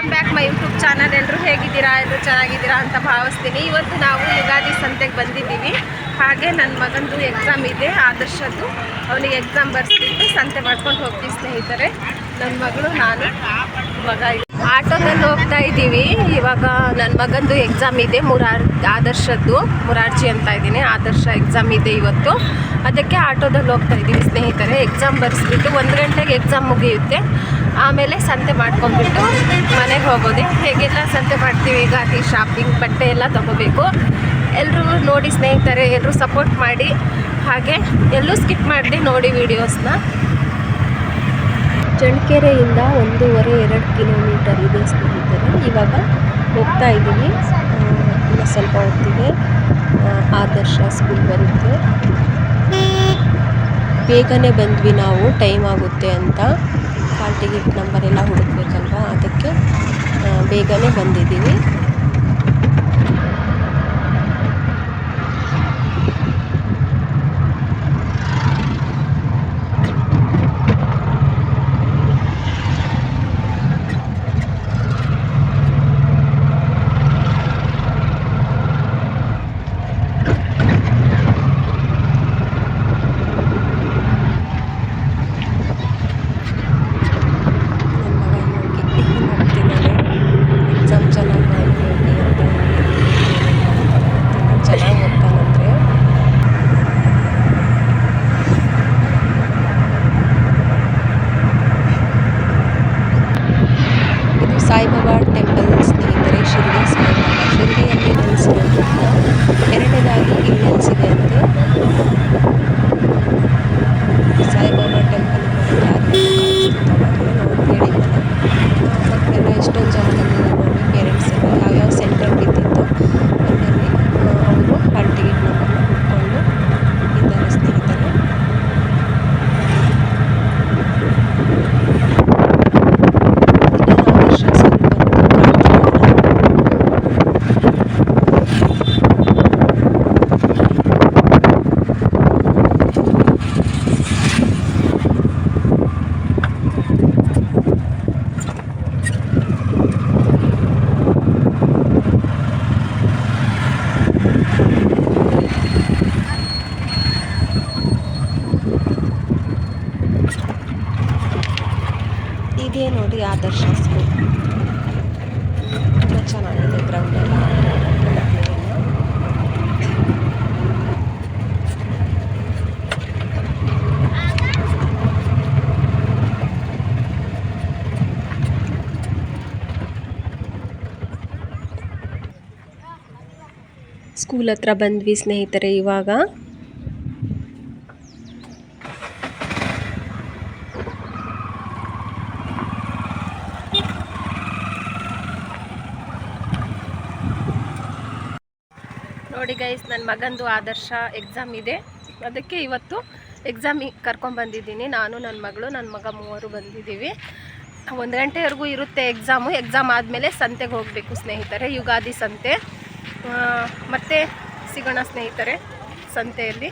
Welcome back my YouTube channel ಎಲ್ಲರೂ ಹೇಗಿದ್ದೀರಾ? ಎಲ್ಲರೂ ಚೆನ್ನಾಗಿದ್ದೀರಾ ಅಂತ ಭಾವಿಸ್ತೀನಿ. ಇವತ್ತು ನಾವು ಯುಗಾದಿ ಸಂತೆಗೆ ಬಂದಿದ್ದೀವಿ. ಹಾಗೆ ನನ್ನ ಮಗಂದು ಎಕ್ಸಾಮ್ ಇದೆ, ಆದರ್ಶದ್ದು. ಅವನಿಗೆ ಎಕ್ಸಾಮ್ ಬರ್ಸ್ಬಿಟ್ಟು ಸಂತೆ ಮಾಡ್ಕೊಂಡು ಹೋಗ್ತೀವಿ ಸ್ನೇಹಿತರೆ. ನನ್ನ ಮಗಳು, ನಾನು, ಮಗ ಆಟೋದಲ್ಲಿ ಹೋಗ್ತಾ ಇದ್ದೀವಿ. ಇವಾಗ ನನ್ನ ಮಗಂದು ಎಕ್ಸಾಮ್ ಇದೆ, ಮುರಾರ್ ಆದರ್ಶದ್ದು. ಮುರಾರ್ಜಿ ಅಂತ ಇದ್ದೀನಿ. ಆದರ್ಶ ಎಕ್ಸಾಮ್ ಇದೆ ಇವತ್ತು. ಅದಕ್ಕೆ ಆಟೋದಲ್ಲಿ ಹೋಗ್ತಾ ಇದ್ದೀವಿ ಸ್ನೇಹಿತರೆ. ಎಕ್ಸಾಮ್ ಬರೆಸ್ಬಿಟ್ಟು ಒಂದು ಗಂಟೆಗೆ ಎಕ್ಸಾಮ್ ಮುಗಿಯುತ್ತೆ. ಆಮೇಲೆ ಸಂತೆ ಮಾಡ್ಕೊಂಡ್ಬಿಟ್ಟು ಮನೆಗೆ ಹೋಗೋದೆ. ಹೇಗೆಲ್ಲ ಸಂತೆ ಮಾಡ್ತೀವಿ ಈಗ? ಶಾಪಿಂಗ್ ಬಟ್ಟೆ ಎಲ್ಲ ತೊಗೋಬೇಕು. ಎಲ್ಲರೂ ನೋಡಿ ಸ್ನೇಹಿತರೆ ಎಲ್ಲರೂ ಸಪೋರ್ಟ್ ಮಾಡಿ. ಹಾಗೆ ಎಲ್ಲೂ ಸ್ಕಿಪ್ ಮಾಡಿದೆ ನೋಡಿ ವೀಡಿಯೋಸ್ನ ಚಳ್ಳಕೆರೆಯಿಂದ ಒಂದೂವರೆ ಎರಡು ಕಿಲೋಮೀಟರ್ ಇದೆ ಸ್ನೇಹಿತರೆ. ಇವಾಗ ಹೋಗ್ತಾ ಇದ್ದೀವಿ. ಇನ್ನು ಸ್ವಲ್ಪ ಹೊತ್ತಿಗೆ ಆದರ್ಶ ಸ್ಕೂಲ್ ಬರುತ್ತೆ. ಬೇಗನೆ ಬಂದ್ವಿ ನಾವು ಟೈಮ್ ಆಗುತ್ತೆ ಅಂತ. ಕಾಲ್ ಟಿಕೆಟ್ ನಂಬರ್ ಎಲ್ಲ ಹುಡುಕ್ಬೇಕಲ್ವಾ? ಅದಕ್ಕೆ ಬೇಗನೆ ಬಂದಿದ್ದೀವಿ. ಇದೇ ನೋಡಿ ಆದರ್ಶ ಸ್ಕೂಲ್ ತುಂಬ ಚೆನ್ನಾಗಿದೆ ಗ್ರೌಂಡ್ ಎಲ್ಲ. ಸ್ಕೂಲ್ ಹತ್ರ ಬಂದ್ವಿ ಸ್ನೇಹಿತರೆ ಇವಾಗ ನೋಡಿ ಗೈಸ್ ನನ್ನ ಮಗಂದು ಆದರ್ಶ ಎಕ್ಸಾಮ್ ಇದೆ. ಅದಕ್ಕೆ ಇವತ್ತು ಎಕ್ಸಾಮಿಗೆ ಕರ್ಕೊಂಬಂದಿದ್ದೀನಿ ನಾನು ನನ್ನ ಮಗಳು ನನ್ನ ಮಗ ಮೂವರು ಬಂದಿದ್ದೀವಿ. ಒಂದು ಗಂಟೆವರೆಗೂ ಇರುತ್ತೆ ಎಕ್ಸಾಮು ಎಕ್ಸಾಮ್ ಆದಮೇಲೆ ಸಂತೆಗೆ ಹೋಗಬೇಕು ಸ್ನೇಹಿತರೆ, ಯುಗಾದಿ ಸಂತೆ. ಮತ್ತೆ ಸಿಗೋಣ ಸ್ನೇಹಿತರೆ, ಸಂತೆಯಲ್ಲಿ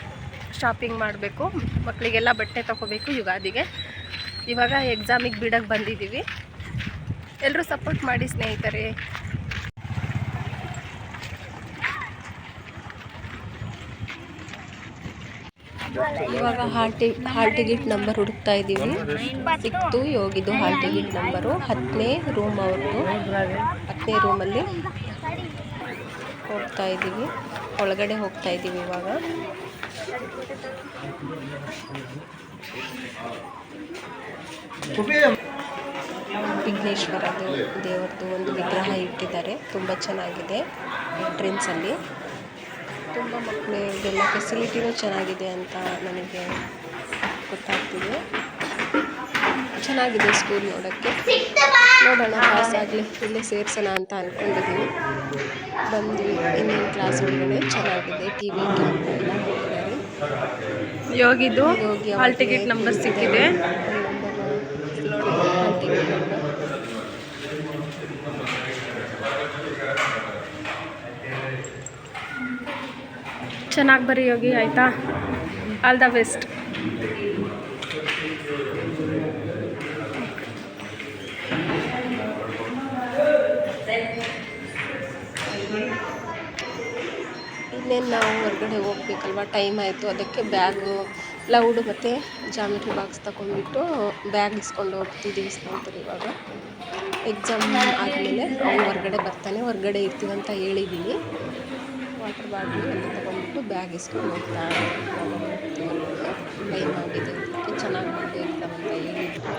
ಶಾಪಿಂಗ್ ಮಾಡಬೇಕು. ಮಕ್ಕಳಿಗೆಲ್ಲ ಬಟ್ಟೆ ತಗೋಬೇಕು ಯುಗಾದಿಗೆ. ಇವಾಗ ಎಕ್ಸಾಮಿಗೆ ಬಿಡಕ್ಕೆ ಬಂದಿದ್ದೀವಿ. ಎಲ್ಲರೂ ಸಪೋರ್ಟ್ ಮಾಡಿ ಸ್ನೇಹಿತರೆ. ಇವಾಗ hall T, hall ticket number ಹುಡುಕ್ತಾ ಇದ್ದೀವಿ. ಸಿಕ್ತು, ಯೋಗಿದು ಹಾಲ್ ಟಿಕೆಟ್ ನಂಬರು. ಹತ್ತನೇ ರೂಮ್ ಅವ್ರದ್ದು. ಹತ್ತನೇ ರೂಮಲ್ಲಿ ಹೋಗ್ತಾ ಇದ್ದೀವಿ. ಒಳಗಡೆ ಹೋಗ್ತಾ ಇದ್ದೀವಿ ಇವಾಗ. ವಿಘ್ನೇಶ್ವರ ದೇವ್, ದೇವರದ್ದು ಒಂದು ವಿಗ್ರಹ ಇಟ್ಟಿದ್ದಾರೆ. ತುಂಬ ಚೆನ್ನಾಗಿದೆ ಎಂಟ್ರೆನ್ಸಲ್ಲಿ ತುಂಬ ಮಕ್ಕಳಿಗೆಲ್ಲ ಫೆಸಿಲಿಟಿನೂ ಚೆನ್ನಾಗಿದೆ ಅಂತ ನನಗೆ ಗೊತ್ತಾಗ್ತಿದೆ. ಚೆನ್ನಾಗಿದೆ ಸ್ಕೂಲ್ ನೋಡೋಕ್ಕೆ. ನೋಡೋಣ ಪಾಸ್ ಆಗಲಿ ಇಲ್ಲೇ ಸೇರಿಸೋಣ ಅಂತ ಅಂದ್ಕೊಂಡಿದ್ದೀನಿ ಬಂದು ಇನ್ನೇನು ಕ್ಲಾಸ್ ಒಳಗಡೆ ಚೆನ್ನಾಗಿದೆ ಟಿ ವಿ ಕ್ಯಾಮ್ರಾ ಎಲ್ಲ ಯೋಗಿದು ಯೋಗಿ ಹಾಲ್ ಟಿಕೆಟ್ ನಂಬರ್ ಸಿಕ್ಕಿದೆ. ಚೆನ್ನಾಗಿ ಬರೀ ಹೋಗಿ ಆಯಿತಾ? ಆಲ್ ದ ಬೆಸ್ಟ್ ಇನ್ನೇನು ನಾವು ಹೊರಗಡೆ ಹೋಗ್ಬೇಕಲ್ವ? ಟೈಮ್ ಆಯಿತು. ಅದಕ್ಕೆ ಬ್ಯಾಗು ಲೌಡ್ ಮತ್ತು ಜಾಮಿಟ್ರಿ ಬಾಕ್ಸ್ ತಗೊಂಡ್ಬಿಟ್ಟು ಬ್ಯಾಗ್ ಇಸ್ಕೊಂಡು ಹೋಗ್ತಿದ್ದೀವಿ ಸ್ನೇಹಿತರು ಇವಾಗ. ಎಕ್ಸಾಮ್ ಆದಮೇಲೆ ಅವ್ನು ಹೊರಗಡೆ ಬರ್ತಾನೆ. ಹೊರಗಡೆ ಇರ್ತೀವಂತ ಹೇಳಿದ್ದೀನಿ ವಾಟರ್ ಬಾಟ್ಲು ಎಲ್ಲ ತೊಗೊಂಡ್ಬಿಟ್ಟು ಬ್ಯಾಗ್ ಇಸ್ಕೊಂಡು ಹೋಗ್ತಾ ಟೈಮ್ ಆಗಿದೆ ಅದಕ್ಕೆ ಚೆನ್ನಾಗಿ ಮಾಡಿ ಅಂತ ಹೇಳಿದ್ರು.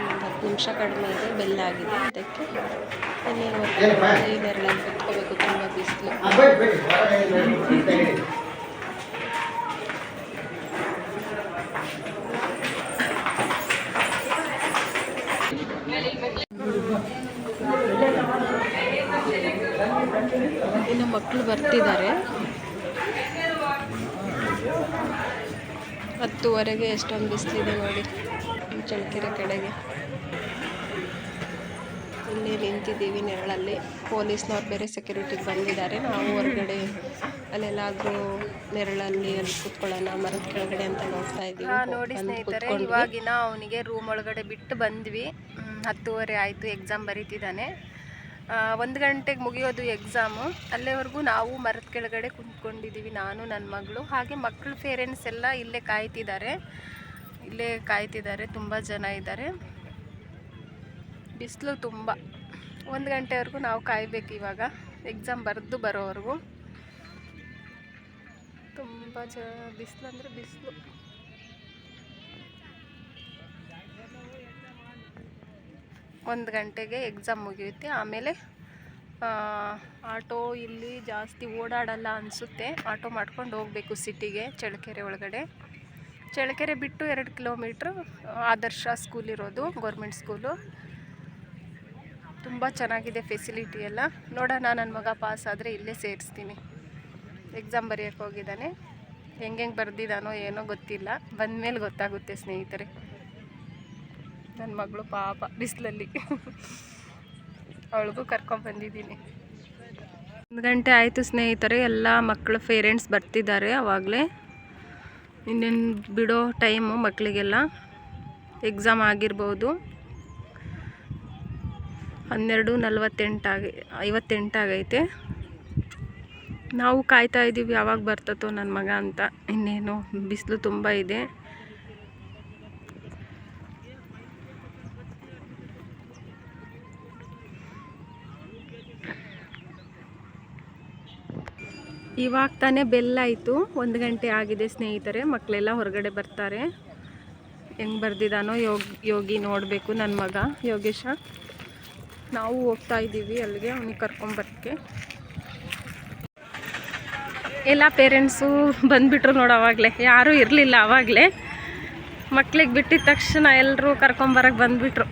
ಒಂದು ಹತ್ತು ನಿಮಿಷ ಕಡಿಮೆ ಇದೆ. ಬೆಲ್ಲ ಆಗಿದೆ. ಅದಕ್ಕೆ ಇನ್ನೇನು ನೆರಳಲ್ಲಿ ಕುತ್ಕೋಬೇಕು ತುಂಬ ಬಿಸಿಲು ಇನ್ನು ಮಕ್ಕಳು ಬರ್ತಿದ್ದಾರೆ. ಹತ್ತುವರೆಗೆ ಎಷ್ಟೊಂದು ಬಿಸಿಲಿದೆ ನೋಡಿ ಚಳ್ಳಕೆರೆ ಕಡೆಗೆ. ಇಲ್ಲಿ ನಿಂತಿದ್ದೀವಿ ನೆರಳಲ್ಲಿ. ಪೊಲೀಸ್ನವ್ರು ಬೇರೆ ಸೆಕ್ಯೂರಿಟಿಗೆ ಬಂದಿದ್ದಾರೆ. ನಾವು ಹೊರಗಡೆ ಅಲ್ಲೆಲ್ಲಾದರೂ ನೆರಳಲ್ಲಿ ಅಲ್ಲಿ ಕೂತ್ಕೊಳ್ಳೋಣ ಮರದ ಕೆಳಗಡೆ ಅಂತ ನೋಡ್ತಾ ಇದ್ದೀವಿ. ನೋಡಿ ಸ್ನೇಹಿತರೆ ಇವಾಗಿನ ಅವನಿಗೆ ರೂಮ್ ಒಳಗಡೆ ಬಿಟ್ಟು ಬಂದ್ವಿ. ಹತ್ತುವರೆ ಆಯಿತು ಎಕ್ಸಾಮ್ ಬರೀತಿದ್ದಾನೆ. ಒಂದು ಗಂಟೆಗೆ ಮುಗಿಯೋದು ಎಕ್ಸಾಮು ಅಲ್ಲಿವರೆಗೂ ನಾವು ಮರದ ಕೆಳಗಡೆ ಕುಂತ್ಕೊಂಡಿದ್ದೀವಿ ನಾನು ನನ್ನ ಮಗಳು. ಹಾಗೆ ಮಕ್ಕಳ ಪೇರೆಂಟ್ಸ್ ಎಲ್ಲ ಇಲ್ಲೇ ಕಾಯ್ತಿದ್ದಾರೆ. ಇಲ್ಲೇ ಕಾಯ್ತಿದ್ದಾರೆ, ತುಂಬ ಜನ ಇದ್ದಾರೆ. ಬಿಸಿಲು ತುಂಬ. ಒಂದು ಗಂಟೆವರೆಗೂ ನಾವು ಕಾಯಬೇಕು ಇವಾಗ. ಎಕ್ಸಾಮ್ ಬರೆದು ಬರೋವರೆಗೂ. ತುಂಬ ಜ, ಬಿಸಿಲು ಅಂದರೆ ಬಿಸಿಲು. ಒಂದು ಗಂಟೆಗೆ ಎಕ್ಸಾಮ್ ಮುಗಿಯುತ್ತೆ. ಆಮೇಲೆ ಆಟೋ ಇಲ್ಲಿ ಜಾಸ್ತಿ ಓಡಾಡಲ್ಲ ಅನಿಸುತ್ತೆ. ಆಟೋ ಮಾಡ್ಕೊಂಡು ಹೋಗಬೇಕು ಸಿಟಿಗೆ, ಚಳ್ಳಕೆರೆ ಒಳಗಡೆ. ಚಳ್ಳಕೆರೆ ಬಿಟ್ಟು ಎರಡು ಕಿಲೋಮೀಟ್ರ್ ಆದರ್ಶ ಸ್ಕೂಲ್ ಇರೋದು ಗೌರ್ಮೆಂಟ್ ಸ್ಕೂಲು ತುಂಬ ಚೆನ್ನಾಗಿದೆ ಫೆಸಿಲಿಟಿ ಎಲ್ಲ. ನೋಡೋಣ ನನ್ನ ಮಗ ಪಾಸ್ ಆದರೆ ಇಲ್ಲೇ ಸೇರಿಸ್ತೀನಿ. ಎಕ್ಸಾಮ್ ಬರೆಯೋಕ್ಕೆ ಹೋಗಿದ್ದಾನೆ. ಹೆಂಗೆ ಬರೆದಿದ್ದಾನೋ ಏನೋ ಗೊತ್ತಿಲ್ಲ. ಬಂದಮೇಲೆ ಗೊತ್ತಾಗುತ್ತೆ ಸ್ನೇಹಿತರೆ. ನನ್ನ ಮಗಳು ಪಾಪ, ಬಿಸಿಲಲ್ಲಿ. ಅವಳಿಗೂ ಕರ್ಕೊಂಡ್ಬಂದಿದ್ದೀನಿ ಒಂದು ಗಂಟೆ ಆಯಿತು ಸ್ನೇಹಿತರೆ, ಎಲ್ಲ ಮಕ್ಕಳ ಪೇರೆಂಟ್ಸ್ ಬರ್ತಿದ್ದಾರೆ ಆವಾಗಲೇ ಇನ್ನೇನು ಬಿಡೋ ಟೈಮು ಮಕ್ಕಳಿಗೆಲ್ಲ ಎಕ್ಸಾಮ್ ಆಗಿರ್ಬೋದು. ಹನ್ನೆರಡು ನಲ್ವತ್ತೆಂಟಾಗಿ ಐವತ್ತೆಂಟಾಗೈತೆ ನಾವು ಕಾಯ್ತಾ ಇದ್ದೀವಿ ಯಾವಾಗ ಬರ್ತತೋ ನನ್ನ ಮಗ ಅಂತ. ಇನ್ನೇನು, ಬಿಸಿಲು ತುಂಬ ಇದೆ. ಇವಾಗ ತಾನೇ ಬೆಲ್ಲಾಯಿತು ಒಂದು ಗಂಟೆ ಆಗಿದೆ ಸ್ನೇಹಿತರೆ ಮಕ್ಕಳೆಲ್ಲ ಹೊರಗಡೆ ಬರ್ತಾರೆ. ಹೆಂಗೆ ಬರ್ದಿದ್ದಾನೋ ಯೋಗ್, ಯೋಗಿ ನೋಡಬೇಕು ನನ್ನ ಮಗ, ಯೋಗೇಶ. ನಾವು ಹೋಗ್ತಾ ಇದ್ದೀವಿ ಅಲ್ಲಿಗೆ, ಅವನಿಗೆ ಕರ್ಕೊಂಬರ್ಕೆ ಎಲ್ಲ ಪೇರೆಂಟ್ಸು ಬಂದುಬಿಟ್ರು ನೋಡು ಅವಾಗಲೇ. ಯಾರೂ ಇರಲಿಲ್ಲ ಆವಾಗಲೇ ಮಕ್ಳಿಗೆ ಬಿಟ್ಟಿದ ತಕ್ಷಣ ಎಲ್ಲರೂ ಕರ್ಕೊಂಬರಕ್ಕೆ ಬಂದುಬಿಟ್ರು.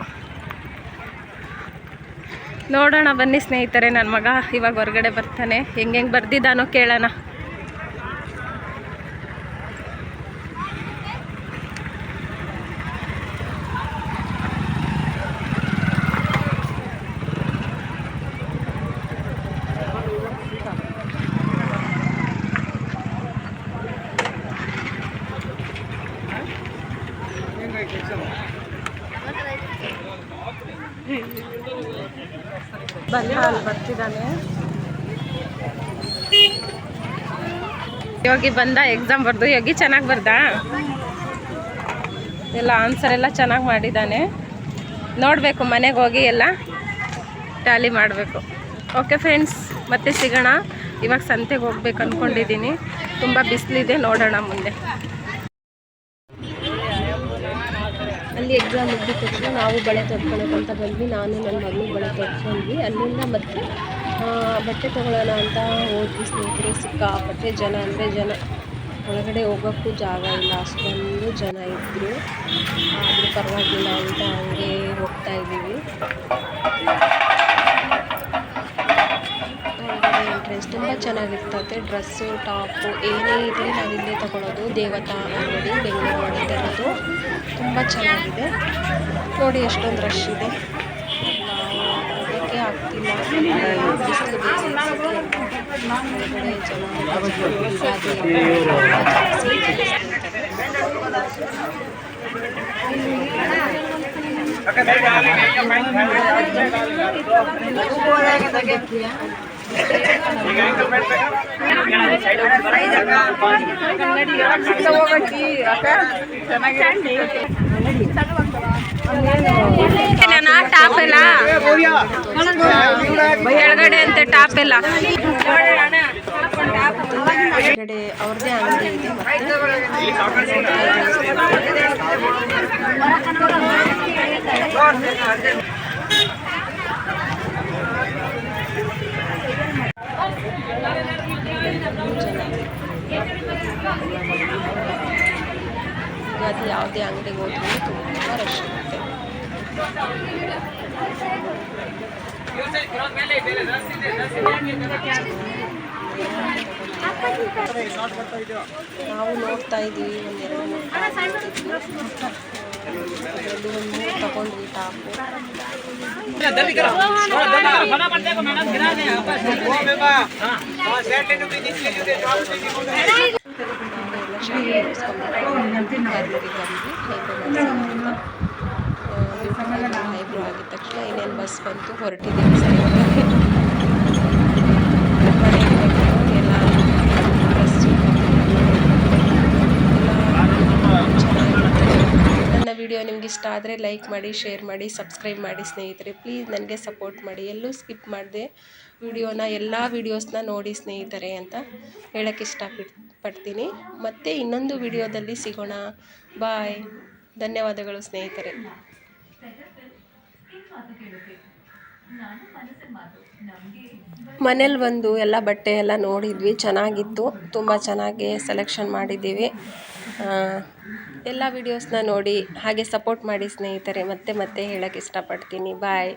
ನೋಡೋಣ ಬನ್ನಿ ಸ್ನೇಹಿತರೆ ನನ್ನ ಮಗ ಇವಾಗ ಹೊರಗಡೆ ಬರ್ತಾನೆ. ಹೆಂಗೆ ಹೆಂಗೆ ಬರ್ದಿದ್ದಾನೋ ಕೇಳೋಣ. ಬಂದ ಬರ್ತಿದ್ದಾನೆ. ಯೋಗಿ ಬಂದ ಎಕ್ಸಾಮ್ ಬರ್ದು. ಯೋಗಿ, ಚೆನ್ನಾಗಿ ಬರ್ದ? ಎಲ್ಲ ಆನ್ಸರ್ ಎಲ್ಲ ಚೆನ್ನಾಗಿ ಮಾಡಿದ್ದಾನೆ. ನೋಡಬೇಕು, ಮನೆಗೆ ಹೋಗಿ ಎಲ್ಲ ಟ್ಯಾಲಿ ಮಾಡಬೇಕು. ಓಕೆ ಫ್ರೆಂಡ್ಸ್ ಮತ್ತೆ ಸಿಗೋಣ. ಇವಾಗ ಸಂತೆಗೆ ಹೋಗ್ಬೇಕು ಅಂದ್ಕೊಂಡಿದ್ದೀನಿ ತುಂಬ ಬಿಸಿಲಿದೆ, ನೋಡೋಣ ಮುಂದೆ. ಅಲ್ಲಿ ಎಕ್ಸಾಮ್ ಮುಗಿದ ತಕ್ಷಣ ನಾವು ಬಳೆ ಅಂತ ಬಂದ್ವಿ. ನಾನು ನನ್ನ ಮಗಳು ಬಳೆ ತೊಡ್ಕೊಂಡ್ವಿ ಅಲ್ಲಿಂದ ಮತ್ತೆ ಬಟ್ಟೆ ತೊಗೊಳ್ಳೋಣ ಅಂತ ಹೋದ್ವಿ ಸ್ನೇಹಿತರೆ. ಸಿಕ್ಕಾಪಟ್ಟೆ ಜನ, ಅಂದರೆ ಜನ. ಒಳಗಡೆ ಹೋಗೋಕ್ಕೂ ಜಾಗ ಇಲ್ಲ. ಅಷ್ಟೊಂದು ಜನ ಇದ್ದರು ಆದರೂ ಪರವಾಗಿಲ್ಲ ಅಂತ ಹಂಗೆ ಹೋಗ್ತಾ ಇದ್ದೀವಿ. ಎಂಟ್ರೆನ್ಸ್ ತುಂಬ ಚೆನ್ನಾಗಿರ್ತದೆ. ಡ್ರೆಸ್ಸು, ಟಾಪು, ಏನೇ ಇರಲಿ ನಾವು ಇಲ್ಲೇ ತೊಗೊಳೋದು. ದೇವತಾ ಅಂಗಡಿ, ಬೆಂಗಳೂರು ಇರೋದು ತುಂಬ ಚೆನ್ನಾಗಿದೆ. ನೋಡಿ ಎಷ್ಟೊಂದು ರಶ್ ಇದೆ. ಅದಕ್ಕೆ ಆಗ್ತಿಲ್ಲ. ಬಿಸಿಲು ಬೇಸಿಗೆ ಟಾಪ್ ಎಲ್ಲ. ಕೆಳಗಡೆ ಅಂತೆ ಟಾಪ್ ಎಲ್ಲ. ಹೊರಗಡೆ ಅವ್ರದ್ದೇ ಅಂಗಡಿ ಇದೆ ಮತ್ತೆ ಯುಗಾದಿ ಯಾವುದೇ ಅಂಗಡಿಗೆ ಹೋದ್ರೂ ತುಂಬ ರಶ್ ಇರುತ್ತೆ ನಾವು ನೋಡ್ತಾ ಇದ್ದೀವಿ ಒಂದು ಮೂರು ತಗೊಂಡ್ವಿ ಟಾಪು ಲಕ್ಷ್ಮೀ ಹೈಬ್ರೋ ಮಾಡಿಸಿ ಅಂತ ಹೈಬ್ರೋ ಆಗಿದ ತಕ್ಷಣ ಇನ್ನೇನು ಬಸ್ ಬಂತು ಹೊರಟಿದ್ದೀವಿ ಸರಿ ಎಲ್ಲ ಬಸ್ ನನ್ನ ವಿಡಿಯೋ ನಿಮ್ಗೆ ಇಷ್ಟ ಆದರೆ ಲೈಕ್ ಮಾಡಿ, ಶೇರ್ ಮಾಡಿ, ಸಬ್ಸ್ಕ್ರೈಬ್ ಮಾಡಿ ಸ್ನೇಹಿತರೆ. ಪ್ಲೀಸ್ ನನಗೆ ಸಪೋರ್ಟ್ ಮಾಡಿ. ಎಲ್ಲೂ ಸ್ಕಿಪ್ ಮಾಡಿದೆ ವಿಡಿಯೋನ, ಎಲ್ಲ ವೀಡಿಯೋಸ್ನ ನೋಡಿ ಸ್ನೇಹಿತರೆ ಅಂತ ಹೇಳೋಕ್ಕೆ ಇಷ್ಟ ಪಡ್ತೀನಿ ಮತ್ತು ಇನ್ನೊಂದು ವಿಡಿಯೋದಲ್ಲಿ ಸಿಗೋಣ. ಬಾಯ್. ಧನ್ಯವಾದಗಳು ಸ್ನೇಹಿತರೆ. ಮನೇಲಿ ಬಂದು ಎಲ್ಲ ಬಟ್ಟೆ ಎಲ್ಲ ನೋಡಿದ್ವಿ. ಚೆನ್ನಾಗಿತ್ತು. ತುಂಬ ಚೆನ್ನಾಗಿ ಸೆಲೆಕ್ಷನ್ ಮಾಡಿದ್ದೀವಿ. ಎಲ್ಲ ವೀಡಿಯೋಸ್ನ ನೋಡಿ ಹಾಗೆ ಸಪೋರ್ಟ್ ಮಾಡಿ ಸ್ನೇಹಿತರೆ ಮತ್ತೆ ಮತ್ತೆ ಹೇಳಕ್ಕೆ ಇಷ್ಟಪಡ್ತೀನಿ. ಬಾಯ್